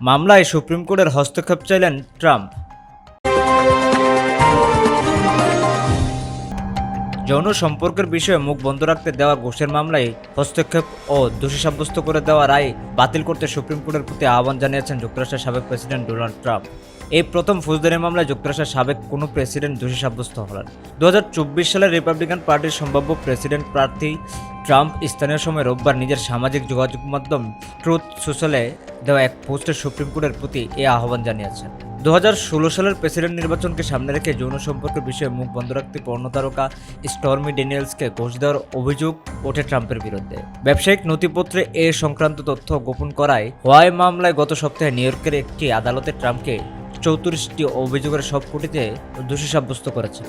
মামলায় সুপ্রিম কোর্টের হস্তক্ষেপ চাইলেন ট্রাম্প। যৌন সম্পর্কের বিষয়ে মুখ বন্ধ রাখতে দেওয়া ঘোষের মামলায় হস্তক্ষেপ ও দোষী সাব্যস্ত করে দেওয়া রায় বাতিল করতে সুপ্রিম কোর্টের প্রতি আহ্বান জানিয়েছেন যুক্তরাষ্ট্রের সাবেক প্রেসিডেন্ট ডোনাল্ড ট্রাম্প। এই প্রথম ফৌজদারি মামলায় যুক্তরাষ্ট্রের সাবেক কোনো প্রেসিডেন্ট দোষী সাব্যস্ত হলেন। দু সালে রিপাবলিকান পার্টির সম্ভাব্য প্রেসিডেন্ট প্রার্থী ট্রাম্প স্থানীয় সময় রোববার নিজের সামাজিক যোগাযোগ মাধ্যম ট্রুথ সোশ্যালে দেওয়া এক পোস্টে সুপ্রিম কোর্টের প্রতি এ আহ্বান জানিয়েছেন। দু হাজার ষোলো সালের প্রেসিডেন্ট নির্বাচনকে সামনে রেখে যৌন সম্পর্কের বিষয়ে মুখ বন্ধ রাখতে পর্ণ তারকা স্টর্মি ড্যানিয়েলসকে ঘোষ দেওয়ার অভিযোগ ওঠে ট্রাম্পের বিরুদ্ধে। ব্যবসায়িক নথিপত্রে এ সংক্রান্ত তথ্য গোপন করায় হোয়াই মামলায় গত সপ্তাহে নিউ ইয়র্কের একটি আদালতে ট্রাম্পকে চৌত্রিশটি অভিযোগের সবকটিতে দোষী সাব্যস্ত করেছে।